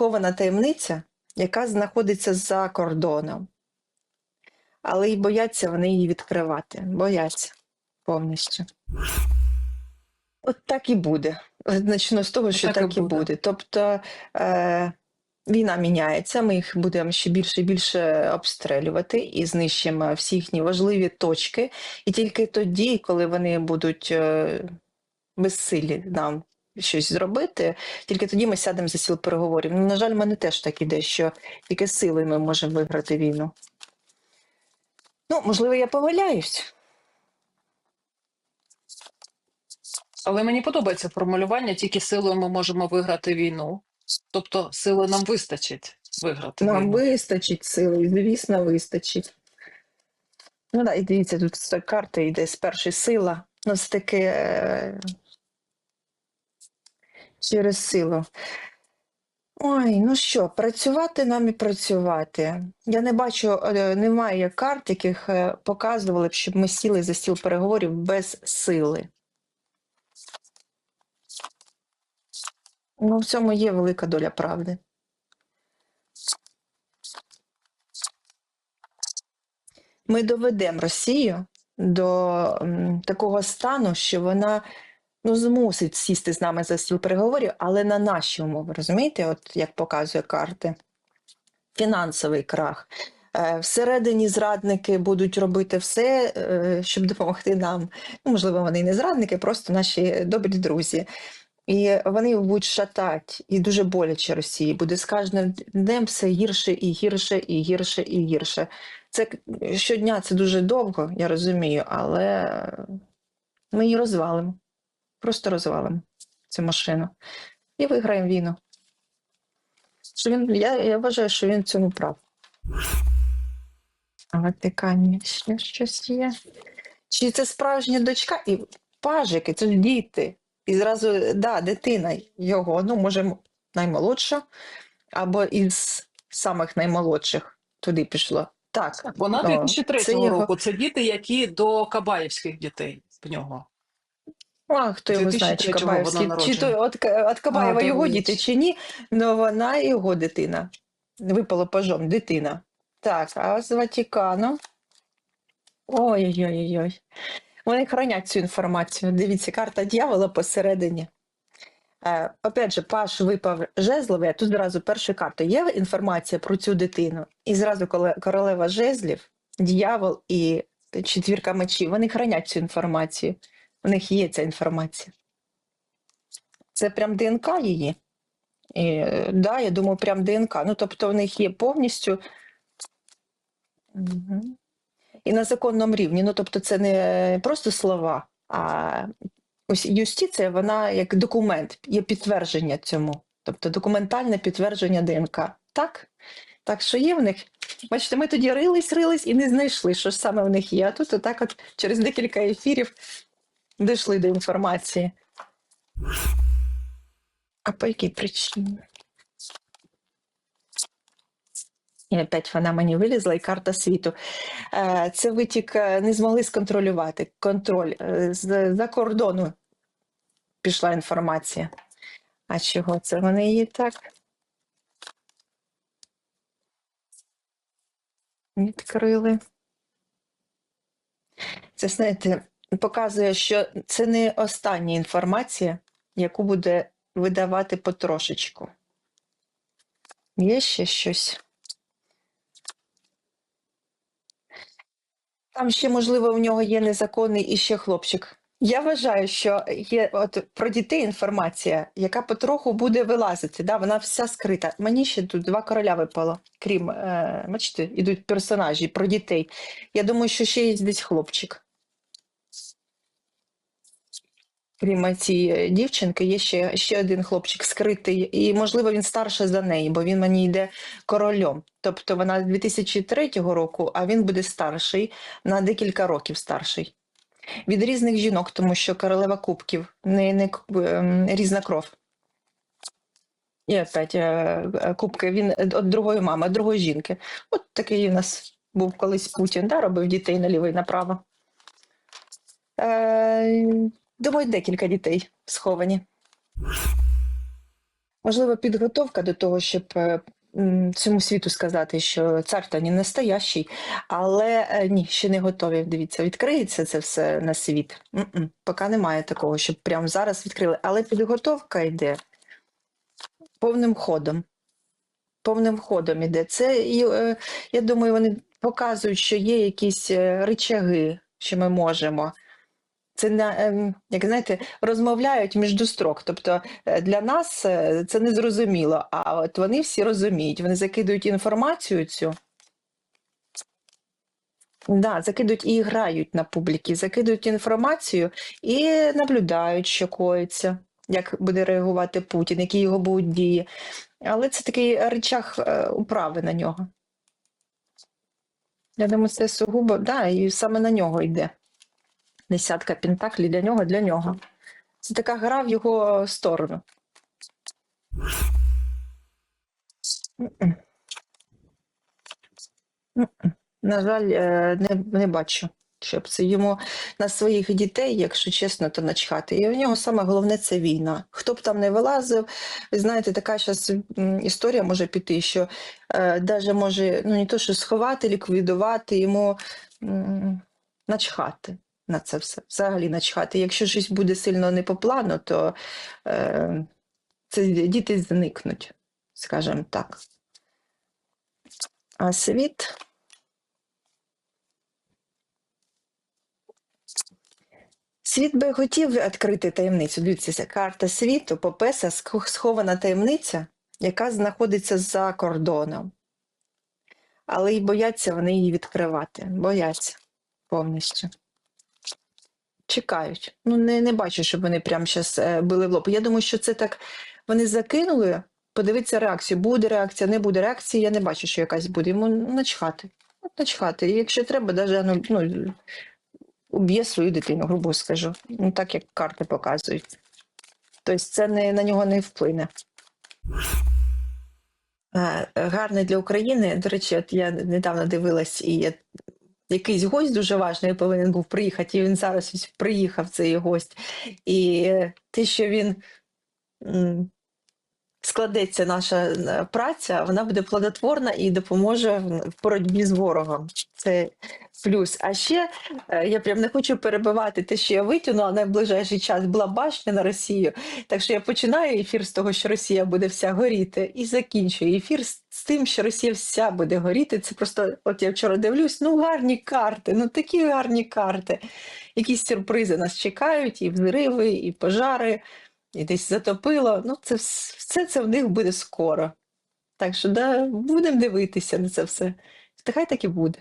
схована таємниця, яка знаходиться за кордоном. Але й бояться вони її відкривати. Бояться повністю. От так і буде. Значно з того, що Так так, і буде. буде. Тобто е, війна міняється, ми їх будемо ще більше і більше обстрілювати і знищимо всі їхні важливі точки. І тільки тоді, коли вони будуть е, безсилі нам щось зробити, тільки тоді ми сядемо за сіл переговорів. Ну, на жаль, в мене теж так іде, що тільки силою ми можемо виграти війну. Ну, можливо, я помиляюсь. Але мені подобається формулювання, тільки силою ми можемо виграти війну. Тобто сили нам вистачить виграти Нам війну. вистачить сили, звісно, вистачить. Ну так, і дивіться, тут з карти йде з першої сила. Ну, це таки е, через силу. Ой, ну що, працювати нам і працювати. Я не бачу, е, немає карт, яких е, показували б, щоб ми сіли за стіл переговорів без сили. Ну, в цьому є велика доля правди. Ми доведемо Росію до такого стану, що вона ну, змусить сісти з нами за стіл переговорів, але на наші умови. Розумієте, от як показує карти, фінансовий крах. Е, Всередині зрадники будуть робити все, е, щоб допомогти нам. Ну, можливо, вони і не зрадники, просто наші добрі друзі. І вони будуть шатати, і дуже боляче Росії. Буде з кожним днем все гірше і гірше, і гірше, і гірше. Це щодня це дуже довго, я розумію, але ми її розвалимо. Просто розвалимо цю машину. І виграємо війну. Що він, я, я вважаю, що він в цьому прав. Ватикані ще щось є. Чи це справжня дочка? І пажики, це ж діти. І зразу, да, дитина його, ну, може, наймолодша, або із самих наймолодших туди пішло. Так, Вона О, 2003 це його- року. Це діти, які до кабаївських дітей в нього. А хто його знає, чи 2003-го Кабаєвський, чи то от, от Кабаєва А, його діти, чи ні, але вона його дитина. Випало пажом, дитина. Так, а з Ватикану. Ой-ой-ой. Вони хранять цю інформацію. Дивіться, карта дьявола посередині. Е, опять же, Паш випав жезловий, а тут зразу перша карта. Є інформація про цю дитину. І зразу коли королева жезлів, дьявол і четвірка мечів, вони хранять цю інформацію. У них є ця інформація. Це прям ДНК її. І, да, я думаю, прям ДНК. Ну, тобто, в них є повністю. І на законному рівні. Ну, тобто, це не просто слова, а ось юстиція, вона як документ, є підтвердження цьому. Тобто документальне підтвердження ДНК. Так? Так що є в них. Бачите, ми тоді рились, рились і не знайшли, що ж саме в них є. А тут отак от через декілька ефірів дійшли до інформації. А по якій причині? І опять вона мені вилізла, і карта світу. Е, Це витік е, не змогли сконтролювати. Контроль. Е, За кордону пішла інформація. А чого це вони її так? Відкрили. Це, знаєте, показує, що це не остання інформація, яку буде видавати потрошечку. Є ще щось. Там ще, можливо, у нього є незаконний іще хлопчик. Я вважаю, що є от про дітей інформація, яка потроху буде вилазити. Да? Вона вся скрита. Мені ще тут два короля випало, крім, е, бачите, ідуть персонажі про дітей. Я думаю, що ще є десь хлопчик. Крім цієї дівчинки, є ще, ще один хлопчик скритий, і, можливо, він старший за неї, бо він мені йде королем. Тобто вона з 2003 року, а він буде старший на декілька років старший. Від різних жінок, тому що королева кубків, не, не ем, різна кров. І опять е, е, кубки, він від другої мами, другої жінки. От такий у нас був колись Путін, да, робив дітей наліво і направо. Е, думаю, декілька дітей сховані. Можливо, підготовка до того, щоб е, м, всьому світу сказати, що цар та не настоящий, але е, ні, ще не готові. Дивіться, відкриється це все на світ. М-м, Поки немає такого, щоб прямо зараз відкрили. Але підготовка йде повним ходом. Повним ходом іде. Це, і, е, я думаю, вони показують, що є якісь е, ричаги, що ми можемо. Це на, ем, як знаєте, розмовляють між строк. Тобто е, для нас е, це не зрозуміло, а от вони всі розуміють. Вони закидують інформацію цю. Да, закидують і грають на публіки, закидують інформацію і наблюдають, що коїться, як буде реагувати Путін, які його будуть дії. Але це такий речах е, управи на нього. Я думаю, це сугубо, да, і саме на нього йде. Десятка пентаклів для нього, для нього. Це така гра в його сторону. На жаль, е, не, не бачу, щоб це йому на своїх дітей, якщо чесно, то начхати. І в нього саме головне це війна. Хто б там не вилазив, ви знаєте, така зараз історія може піти, що е, даже може ну не то, що сховати, ліквідувати, йому начхати на це все. Взагалі начхати. Якщо щось буде сильно не по плану, то е, це діти зникнуть, скажімо так. А світ. Світ би хотів відкрити таємницю. Дивіться, карта світу, попеса, сх- схована таємниця, яка знаходиться за кордоном. Але й бояться вони її відкривати. Бояться повністю. Чекають. Ну, не, не бачу, щоб вони прямо зараз били в лоб. Я думаю, що це так вони закинули, подивитися реакцію. Буде реакція, не буде реакції, я не бачу, що якась буде. Йому начхати. Начхати. І якщо треба, навіть ну, ну, уб'є свою дитину, грубо скажу. Ну, так як карти показують. Тобто це не, на нього не вплине. Е, Гарне для України. До речі, от я недавно дивилась, і я- якийсь гость дуже важний повинен був приїхати, і він зараз приїхав, цей гость. І те, що він складеться наша е, праця, вона буде плодотворна і допоможе в боротьбі з ворогом. Це плюс. А ще е, я прям не хочу перебивати те, що я витягнула на найближчий час. Була башня на Росію. Так що я починаю ефір з того, що Росія буде вся горіти, і закінчую ефір з тим, що Росія вся буде горіти. Це просто, от я вчора дивлюсь, ну гарні карти, ну такі гарні карти. Якісь сюрпризи нас чекають, і взриви, і пожари, і десь затопило. Ну, це все це в них буде скоро. Так що да, будемо дивитися на це все. Та хай так і буде.